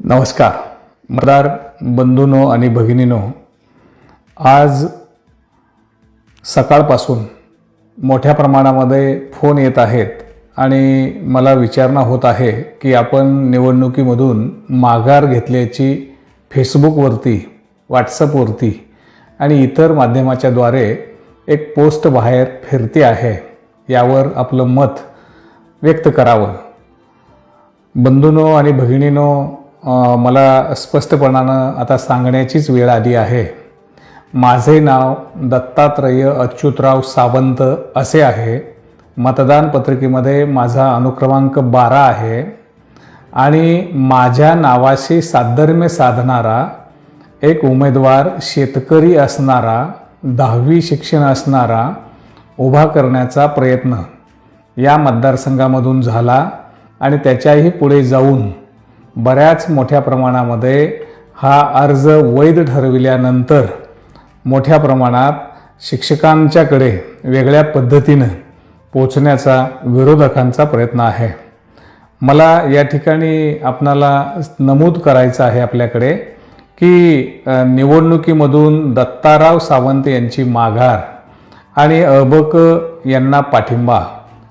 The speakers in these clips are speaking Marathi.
नमस्कार. मतदार बंधूनो आणि भगिनीनो आज सकाळपासून मोठ्या प्रमाणामध्ये फोन येत आहेत आणि मला विचारणा होत आहे की आपण निवडणुकीमधून माघार घेतल्याची फेसबुकवरती व्हॉट्सअपवरती आणि इतर माध्यमाच्याद्वारे एक पोस्ट बाहेर फिरते आहे यावर आपलं मत व्यक्त करावं. बंधूनो आणि भगिनीनो मला स्पष्टपणानं आता सांगण्याचीच वेळ आली आहे. माझे नाव दत्तात्रय अच्युतराव सावंत असे आहे. मतदान पत्रिकेमध्ये माझा अनुक्रमांक बारा आहे. आणि माझ्या नावाशी साधर्म्य साधणारा एक उमेदवार शेतकरी असणारा दहावी शिक्षण असणारा उभा करण्याचा प्रयत्न या मतदारसंघामधून झाला आणि त्याच्याही पुढे जाऊन बऱ्याच मोठ्या प्रमाणामध्ये हा अर्ज वैध ठरविल्यानंतर मोठ्या प्रमाणात शिक्षकांच्याकडे वेगळ्या पद्धतीनं पोचण्याचा विरोधकांचा प्रयत्न आहे. मला या ठिकाणी आपणाला नमूद करायचं आहे आपल्याकडे की निवडणुकीमधून दत्ताराव सावंत यांची माघार आणि अबक यांना पाठिंबा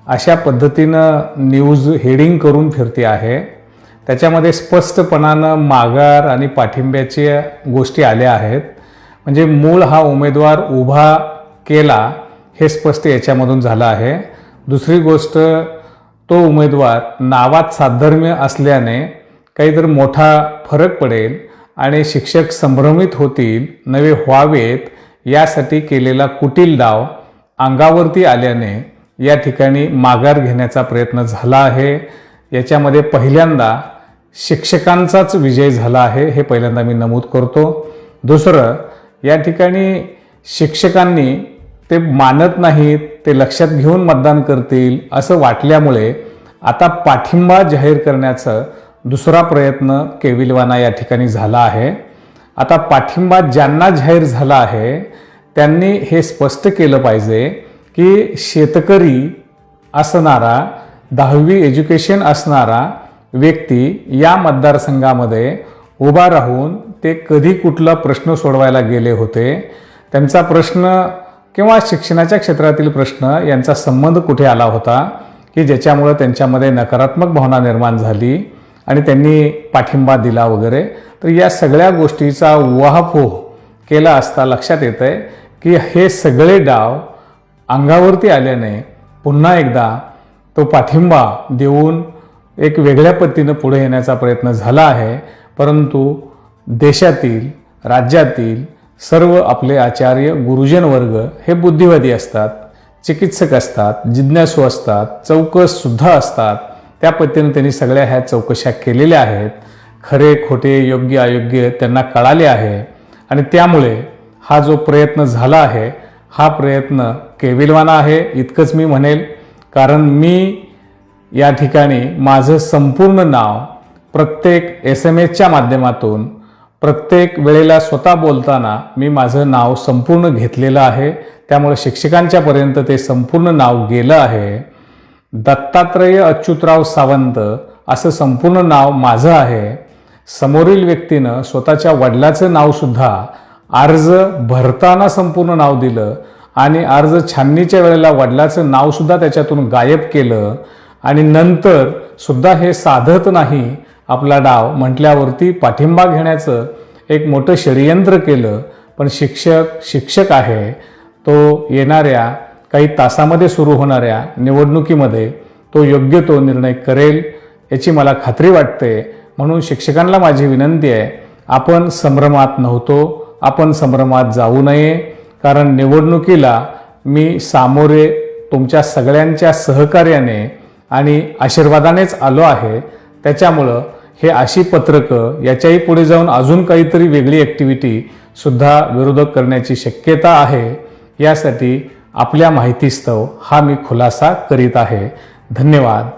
अशा पद्धतीनं न्यूज हेडिंग करून फिरते आहे. त्याच्यामध्ये स्पष्टपणानं माघार आणि पाठिंब्याच्या गोष्टी आल्या आहेत. म्हणजे मूळ हा उमेदवार उभा केला हे स्पष्ट याच्यामधून झालं आहे. दुसरी गोष्ट तो उमेदवार नावात साधर्म्य असल्याने काहीतरी मोठा फरक पडेल आणि शिक्षक संभ्रमित होतील नवे व्हावेत यासाठी केलेला कुटील डाव अंगावरती आल्याने या ठिकाणी माघार घेण्याचा प्रयत्न झाला आहे. याच्यामध्ये पहिल्यांदा शिक्षकांचाच विजय झाला आहे हे पहिल्यांदा मी नमूद करतो. दुसरं या ठिकाणी शिक्षकांनी ते मानत नाहीत ते लक्षात घेऊन मतदान करतील असं वाटल्यामुळे आता पाठिंबा जाहीर करण्याचं दुसरा प्रयत्न केविलवाना या ठिकाणी झाला आहे. आता पाठिंबा ज्यांना जाहीर झाला आहे त्यांनी हे स्पष्ट केलं पाहिजे की शेतकरी असणारा दहावी एज्युकेशन असणारा व्यक्ती या मतदारसंघामध्ये उभा राहून ते कधी कुठला प्रश्न सोडवायला गेले होते त्यांचा प्रश्न किंवा शिक्षणाच्या क्षेत्रातील प्रश्न यांचा संबंध कुठे आला होता की ज्याच्यामुळं त्यांच्यामध्ये नकारात्मक भावना निर्माण झाली आणि त्यांनी पाठिंबा दिला वगैरे तर या सगळ्या गोष्टीचा उहापोह केला असता लक्षात येतं आहे की हे सगळे डाव अंगावरती आल्याने पुन्हा एकदा तो पाठिंबा देऊन एक वेगळ्या पद्धतीनं पुढे येण्याचा प्रयत्न झाला आहे परंतु देशातील राज्यातील सर्व आपले आचार्य गुरुजन वर्ग हे बुद्धिवादी असतात चिकित्सक असतात जिज्ञासू असतात चौकससुद्धा असतात. त्या पद्धतीनं त्यांनी सगळ्या ह्या चौकशा केलेल्या आहेत. खरे खोटे योग्य अयोग्य त्यांना कळाले आहे. आणि त्यामुळे हा जो प्रयत्न झाला आहे हा प्रयत्न केविलवाना आहे इतकंच मी म्हणेल. कारण मी या ठिकाणी माझं संपूर्ण नाव प्रत्येक एस एम एसच्या माध्यमातून प्रत्येक वेळेला स्वतः बोलताना मी माझं नाव संपूर्ण घेतलेलं आहे. त्यामुळे शिक्षकांच्यापर्यंत ते संपूर्ण नाव गेलं आहे. दत्तात्रय अच्युतराव सावंत असं संपूर्ण नाव माझं आहे. समोरील व्यक्तीनं स्वतःच्या वडिलाचं नावसुद्धा अर्ज भरताना संपूर्ण नाव दिलं आणि अर्ज छाननीच्या वेळेला वडिलाचं नावसुद्धा त्याच्यातून गायब केलं. आणि नंतर सुद्धा हे साधत नाही आपला डाव म्हटल्यावरती पाठिंबा घेण्याचं एक मोठं षडयंत्र केलं. पण शिक्षक शिक्षक आहे तो येणाऱ्या काही तासामध्ये सुरू होणाऱ्या निवडणुकीमध्ये तो योग्य तो निर्णय करेल याची मला खात्री वाटते. म्हणून शिक्षकांना माझी विनंती आहे आपण संभ्रमात नव्हतो आपण संभ्रमात जाऊ नये. कारण निवडणुकीला मी सामोरे तुमच्या सगळ्यांच्या सहकार्याने आणि आशीर्वादानेच आलो आहे. त्याच्यामुळं हे अशी पत्रकं याच्याही पुढे जाऊन अजून काहीतरी वेगळी ॲक्टिव्हिटी सुद्धा विरोधक करण्याची शक्यता आहे यासाठी आपल्या माहितीस्तव हा मी खुलासा करीत आहे. धन्यवाद.